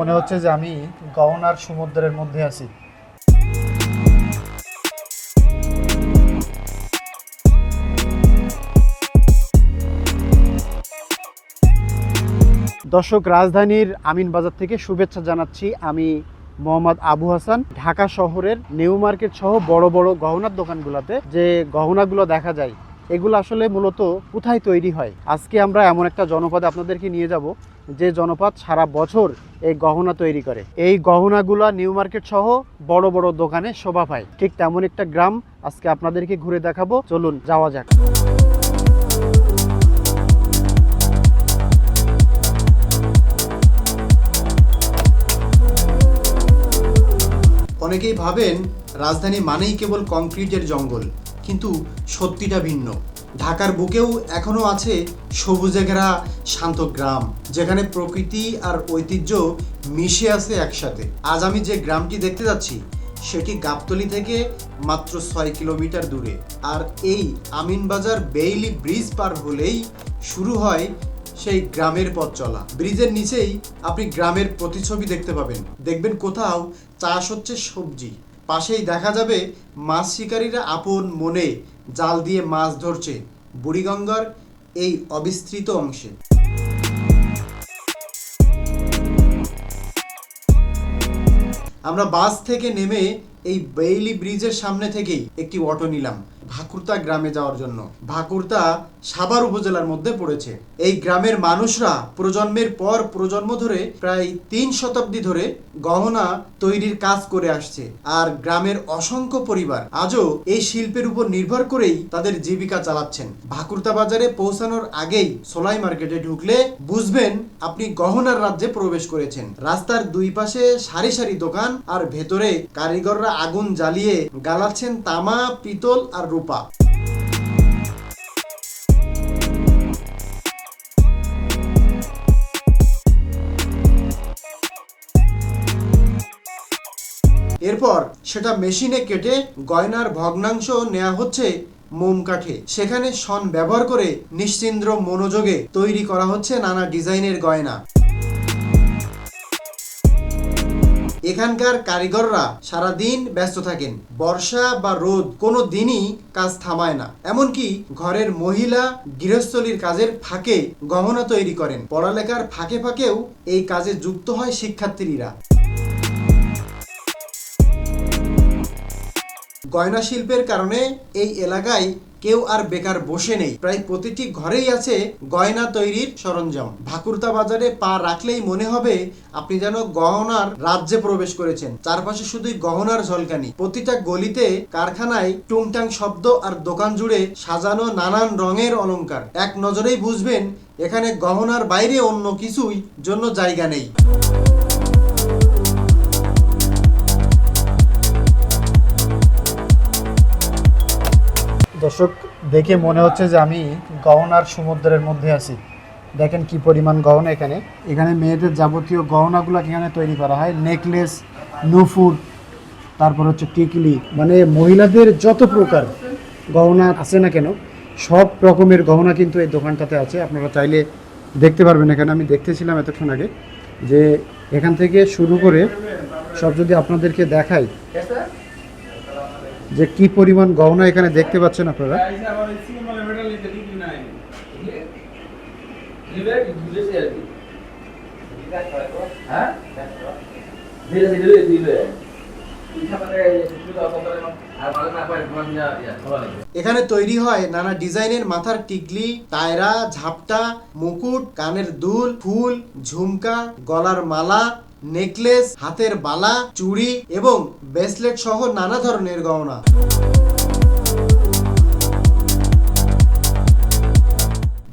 মনে হচ্ছে যে আমি গহনার সমুদ্রের মধ্যে আছি। দর্শক, রাজধানীর আমিন বাজার থেকে শুভেচ্ছা জানাচ্ছি আমি মোহাম্মদ আবু হাসান। ঢাকা শহরের নিউ মার্কেট সহ বড় বড় গহনার দোকানগুলোতে যে গহনাগুলো দেখা যায়, এগুলো আসলে মূলত কোথায় তৈরি হয়? আজকে আমরা এমন একটা জনপদে আপনাদেরকে নিয়ে যাব যে জনপদ সারা বছর এই গহনা তৈরি করে। এই গহনাগুলো নিউ মার্কেট সহ বড় বড় দোকানে শোভা পায়। ঠিক তেমন একটা গ্রাম আজকে আপনাদেরকে ঘুরে দেখাবো। চলুন, যাওয়া যাক। অনেকেই ভাবেন, রাজধানী মানেই কেবল কংক্রিটের জঙ্গল, কিন্তু সত্যিটা ভিন্ন। ঢাকার বুকেও এখনও আছে সবুজে ঘেরা শান্ত গ্রাম, যেখানে প্রকৃতি আর ঐতিহ্য মিশে আছে একসাথে। আজ আমি যে গ্রামটি দেখতে যাচ্ছি, সেটি গাবতলি থেকে মাত্র ছয় কিলোমিটার দূরে। আর এই আমিনবাজার বেইলি ব্রিজ পার হলেই শুরু হয় সেই গ্রামের পথ চলা। ব্রিজের নিচেই আপনি গ্রামের প্রতিচ্ছবি দেখতে পাবেন। দেখবেন কোথাও চাষ হচ্ছে সবজি। পাশেই দেখা যাবে মাছ শিকারীরা আপন মনে জাল দিয়ে মাছ ধরছে বুড়িগঙ্গার এই অবিস্তৃত অংশে। আমরা বাস থেকে নেমে এই বেইলি ব্রিজের সামনে থেকেই একটি অটো নিলাম। ভাকুরতা গ্রামে যাওয়ার জন্য। ভাকুরতা সাভার উপজেলার মধ্যে পড়েছে। এই গ্রামের মানুষরা প্রজন্মের পর প্রজন্ম ধরে প্রায় তিন শতাব্দী ধরে গহনা তৈরির কাজ করে আসছে আর গ্রামের অসংখ্য পরিবার আজও এই শিল্পের উপর নির্ভর করেই তাদের জীবিকা চালাচ্ছেন। ভাকুরতা বাজারে পৌঁছানোর আগেই সোলাই মার্কেটে ঢুকলে বুঝবেন আপনি গহনার রাজ্যে প্রবেশ করেছেন। রাস্তার দুই পাশে সারি সারি দোকান আর ভেতরে কারিগররা আগুন জ্বালিয়ে গালাচ্ছেন তামা, পিতল আর রূপা এরপর সেটা মেশিনে কেটে গয়নার ভগ্নাংশ নেওয়া হচ্ছে মোম কাঠে। সেখানে শন ব্যবহার করে নিশ্চিন্দ্র মনোযোগে তৈরি করা হচ্ছে নানা ডিজাইনের গয়না। এখানকার কারিগররা সারা দিন ব্যস্ত থাকেন। বর্ষা বা রোদ কোনো দিনই কাজ থামায় না। এমনকি ঘরের মহিলা গৃহস্থলীর কাজের ফাঁকে গহনা তৈরি করেন। পড়ালেখার ফাঁকে ফাঁকেও এই কাজে যুক্ত হয় শিক্ষার্থীরা। গয়না শিল্পের কারণে এই এলাকায় কেউ আর বেকার বসে নেই। প্রায় প্রতিটি ঘরেই আছে গয়না তৈরির সরঞ্জাম। ভাকুরতা বাজারে পা রাখলেই মনে হবে আপনি যেন গহনার রাজ্যে প্রবেশ করেছেন। চারপাশে শুধুই গহনার ঝলকানি। প্রতিটা গলিতে, কারখানায় টুংটাং শব্দ আর দোকান জুড়ে সাজানো নানান রঙের অলংকার। এক নজরেই বুঝবেন, এখানে গহনার বাইরে অন্য কিছুই জন্য জায়গা নেই। দর্শক, দেখে মনে হচ্ছে যে আমি গহনার সমুদ্রের মধ্যে আছি। দেখেন কি পরিমাণ গহনা এখানে। এখানে মেয়েদের যাবতীয় গহনাগুলো এখানে তৈরি করা হয়। নেকলেস নুফুর তারপর হচ্ছে টিকলি। মানে মহিলাদের যত প্রকার গহনা আছে না কেন, সব রকমের গহনা কিন্তু এই দোকানটাতে আছে। আপনারা চাইলে দেখতে পারবেন এখানে। আমি দেখতেছিলাম এতক্ষণ আগে যে এখান থেকে শুরু করে সব যদি আপনাদেরকে দেখাই যে কি পরিমাণ গহনা এখানে দেখতে পাচ্ছেন আপনারা? এখানে তৈরি হয় নানা ডিজাইনের মাথার টিকলি টায়রা ঝাপটা, মুকুট, কানের দুল, ফুল, ঝুমকা, গলার মালা নেকলেস, হাতের বালা, চুড়ি এবং ব্রেসলেট সহ নানা ধরনের গহনা।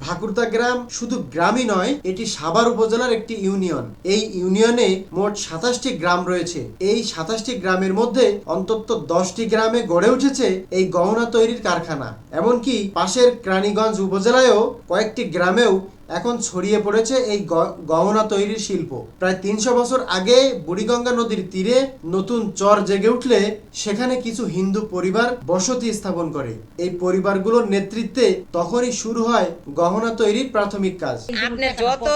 ভাকুরতা গ্রাম শুধু গ্রামই নয়, এটি সাভার উপজেলার একটি ইউনিয়ন। এই ইউনিয়নে মোট সাতাশটি গ্রাম রয়েছে। এই সাতাশটি গ্রামের মধ্যে অন্তত দশটি গ্রামে গড়ে উঠেছে এই গহনা তৈরির কারখানা। এমনকি পাশের ক্রানীগঞ্জ উপজেলায়ও কয়েকটি গ্রামেও এখন ছড়িয়ে পড়েছে এই গহনা তৈরির শিল্প। প্রায় তিনশো বছর আগে বুড়িগঙ্গা নদীর তীরে নতুন চর জেগে উঠলে সেখানে কিছু হিন্দু পরিবার বসতি স্থাপন করে। এই পরিবারগুলোর নেতৃত্বে তখনই শুরু হয় গহনা তৈরির প্রাথমিক কাজ। আপনার যত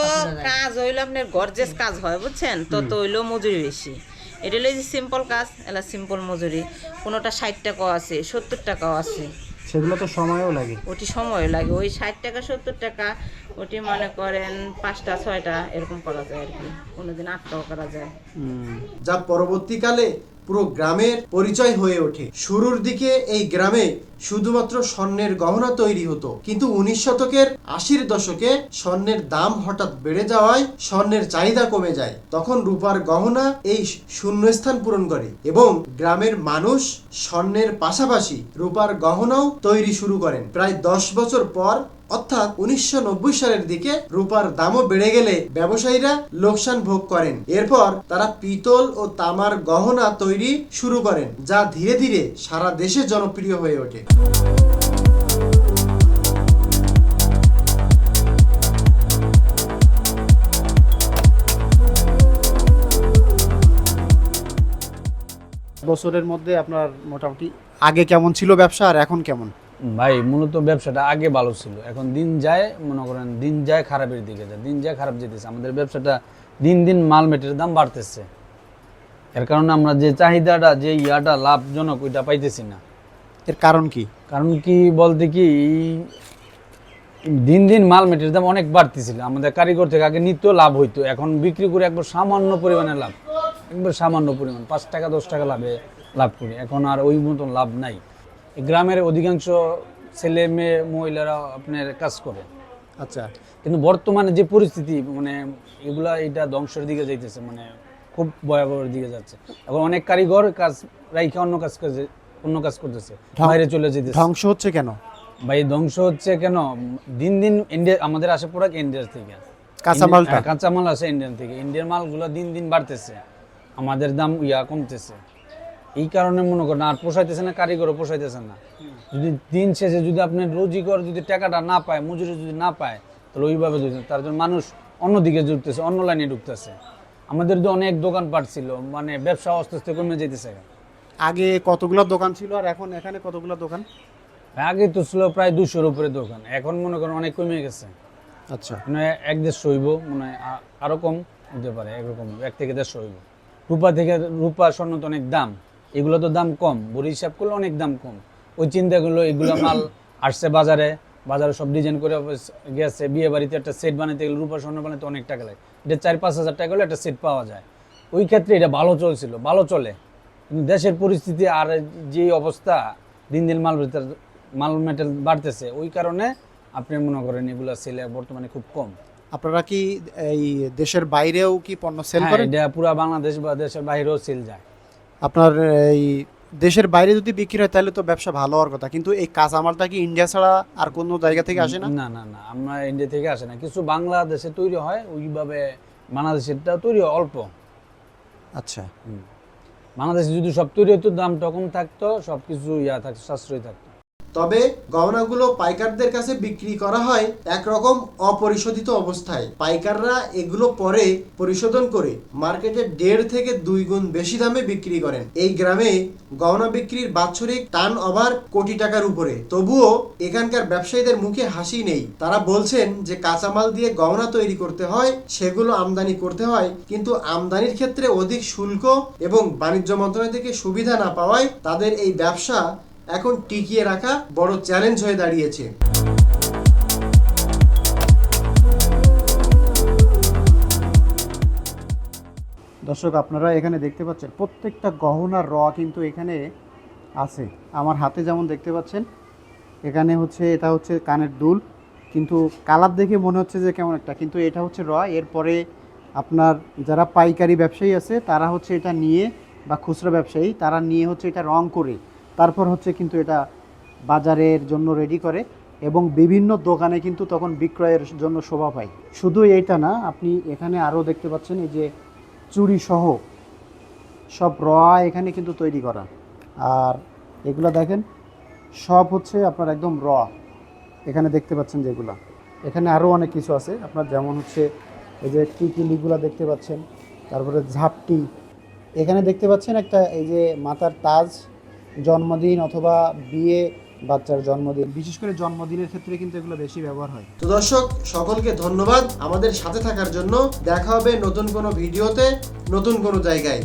কাজ হইল আপনার গর্জেস কাজ হয় বুঝছেন? তত হইল মজুরি বেশি। এটা হলো যে সিম্পল কাজ এলা সিম্পল মজুরি। কোনোটা ষাট টাকাও আছে সত্তর টাকাও আছে। সেগুলো তো সময়ও লাগে। ওটি সময় লাগে। ওই ষাট টাকা সত্তর টাকা ওটি মনে করেন পাঁচটা ছয়টা এরকম করা যায় আর কি। কোনোদিন আটটাও করা যায়। যা পরবর্তীকালে পুরো গ্রামের পরিচয় হয়ে ওঠে। শুরুর দিকে এই গ্রামে শুধুমাত্র স্বর্ণের গহনা তৈরি হতো, কিন্তু উনিশ শতকের আশির দশকে স্বর্ণের দাম হঠাৎ বেড়ে যাওয়ায় স্বর্ণের চাহিদা কমে যায়। তখন রূপার গহনা এই শূন্যস্থান পূরণ করে এবং গ্রামের মানুষ স্বর্ণের পাশাপাশি রূপার গহনাও তৈরি শুরু করেন। প্রায় দশ বছর পর অর্থাৎ উনিশশো নব্বই সালের দিকে রূপার দামও বেড়ে গেলে ব্যবসায়ীরা লোকসান ভোগ করেন। এরপর তারা পিতল ও তামার গহনা তৈরি শুরু করেন, যা ধীরে ধীরে সারা দেশে জনপ্রিয় হয়ে ওঠে। বছরের মধ্যে আপনার মোটামুটি আগে কেমন ছিল ব্যবসা আর এখন কেমন? ভাই মূলত ব্যবসাটা আগে ভালো ছিল। এখন দিন যায় মনে করেন দিন যায় খারাপের দিকে যায়। দিন যায় খারাপ যেতেছে। আমাদের ব্যবসাটা দিন দিন মাল মেটের দাম বাড়তেছে। এর কারণে আমরা যে চাহিদাটা যে ইয়াটা লাভজনক ওইটা পাইতেছি না। এর কারণ কি? কারণ কি বলতে কি দিন দিন মাল মেটের দাম অনেক বাড়তেছিল। আমাদের কারিগর থেকে আগে নিত্য লাভ হইতো। এখন বিক্রি করে একবার সামান্য পরিমাণে লাভ। একবার সামান্য পরিমাণ পাঁচ টাকা দশ টাকা লাভে লাভ করি। এখন আর ওই মতন লাভ নাই। গ্রামের অধিকাংশ ছেলে মেয়ে মহিলারা আপনার কাজ করে। আচ্ছা। কিন্তু বর্তমানে যে পরিস্থিতি মানে এগুলা এটা ধ্বংসের দিকে যাইতেছে মানে খুব ভয়াবহের দিকে যাচ্ছে। এখন অনেক কারিগর কাজ রাইখে অন্য কাজ করছে অন্য কাজ করতেছে বাইরে চলে যেতেছে ধ্বংস হচ্ছে কেন? ভাই ধ্বংস হচ্ছে কেন? দিন দিন ইন্ডিয়া আমাদের আসে পুরো ইন্ডিয়ার থেকে। কাঁচামালটা? হ্যাঁ, কাঁচামাল আসে ইন্ডিয়ান থেকে। ইন্ডিয়ার মালগুলো দিন দিন বাড়তেছে। আমাদের দাম ইয়া কমতেছে। এই কারণে মনে করেন আর পোষাইতেছে না কারিগরও পোষাইতেছে না। যদি দিন শেষে যদি আপনি রোজিকর যদি টাকাটা না পায় মজুরি যদি না পায় তাহলে ওইভাবে তার জন্য মানুষ অন্যদিকে ঢুকতেছে অন্য লাইনে ঢুকতেছে। আমাদের তো অনেক দোকানপাট ছিল মানে ব্যবসা আস্তে আস্তে কমে যেতেছে আগে কতগুলো দোকান ছিল আর এখন এখানে কতগুলো দোকান? আগে তো ছিল প্রায় দুশোর উপরে দোকান এখন মনে করেন অনেক কমে গেছে। আচ্ছা। মানে এক দেড়শো হইব মানে আরও কম হতে পারে একরকম এক থেকে দেড়শো হইব। রূপা থেকে রূপা স্বর্ণ তো অনেক দাম। এগুলো তো দাম কম। বড়ি হিসাব করলে অনেক দাম কম। ওই চিন্তা করল এগুলো মাল আসছে বাজারে বাজারে সব ডিজাইন করে গেছে বিয়ে বাড়িতে একটা সেট বানাতে গেলে রূপা স্বর্ণ বানাতে অনেক টাকা লাগে। এটা চার পাঁচ হাজার টাকা হলে একটা সেট পাওয়া যায়। ওই ক্ষেত্রে এটা ভালো চলছিল ভালো চলে। কিন্তু দেশের পরিস্থিতি আর যে অবস্থা দিন দিন মাল ভিতর- মাল মেটেল বাড়তেছে ওই কারণে আপনি মনে করেন এগুলা সেলে বর্তমানে খুব কম। আপনারা কি এই দেশের বাইরেও কি পণ্য সেল হ্যাঁ, করেন? এটা পুরা বাংলাদেশ বা দেশের বাইরেও সেল যায়। আপনার এই দেশের বাইরে যদি বিক্রি হয় তাহলে তো ব্যবসা ভালো হওয়ার কথা। কিন্তু এই কাঁচামালটা কি ইন্ডিয়া ছাড়া আর কোনো জায়গা থেকে আসে না? না না না আমরা ইন্ডিয়া থেকে আসে না। কিছু বাংলাদেশে তৈরি হয় ওইভাবে বাংলাদেশেরটা তৈরি হয় অল্প। আচ্ছা। বাংলাদেশে যদি সব তৈরি হতো দামটা কম থাকতো সব কিছু ইয়া থাকতো সাশ্রয় থাকতো। তবে গহনাগুলো পাইকারদের কাছে বিক্রি করা হয় একরকম অপরিশোধিত অবস্থায়। পাইকাররা এগুলো পরে পরিশোধন করে মার্কেটে দেড় থেকে দুই গুণ বেশি দামে বিক্রি করেন। এই গ্রামে গহনা বিক্রির বাৎসরিক টার্ন ওভার কোটি টাকার উপরে। তবুও এখানকার ব্যবসায়ীদের মুখে হাসি নেই। তারা বলছেন যে কাঁচামাল দিয়ে গহনা তৈরি করতে হয়, সেগুলো আমদানি করতে হয়, কিন্তু আমদানির ক্ষেত্রে অধিক শুল্ক এবং বাণিজ্য মন্ত্রণালয় থেকে সুবিধা না পাওয়ায় তাদের এই ব্যবসা এখন টিকিয়ে রাখা বড় চ্যালেঞ্জ হয়ে দাঁড়িয়েছে। দর্শক, আপনারা এখানে দেখতে পাচ্ছেন, প্রত্যেকটা গহনার র কিন্তু এখানে আছে। আমার হাতে যেমন দেখতে পাচ্ছেন, এখানে হচ্ছে, এটা হচ্ছে কানের দুল। কিন্তু কালার দেখে মনে হচ্ছে যে কেমন একটা, কিন্তু এটা হচ্ছে র। এরপরে আপনার যারা পাইকারি ব্যবসায়ী আছে, তারা হচ্ছে এটা নিয়ে, বা খুচরা ব্যবসায়ী, তারা নিয়ে হচ্ছে এটা রং করে। তারপর হচ্ছে কিন্তু এটা বাজারের জন্য রেডি করে এবং বিভিন্ন দোকানে কিন্তু তখন বিক্রয়ের জন্য শোভা পায়। শুধু এইটা না, আপনি এখানে আরও দেখতে পাচ্ছেন এই যে চুড়ি সহ সব র এখানে কিন্তু তৈরি করা। আর এগুলো দেখেন, সব হচ্ছে আপনার একদম র। এখানে দেখতে পাচ্ছেন যেগুলো এখানে আরও অনেক কিছু আছে। আপনার যেমন হচ্ছে এই যে টিকিলিগুলো দেখতে পাচ্ছেন, তারপরে ঝাপটি। এখানে দেখতে পাচ্ছেন একটা এই যে মাথার তাজ। জন্মদিন অথবা বিয়ে, বাচ্চার জন্মদিন। বিশেষ করে জন্মদিনের ক্ষেত্রে কিন্তু এগুলো বেশি ব্যবহার হয়। তো দর্শক, সকলকে ধন্যবাদ আমাদের সাথে থাকার জন্য। দেখা হবে নতুন কোনো ভিডিওতে, নতুন কোনো জায়গায়।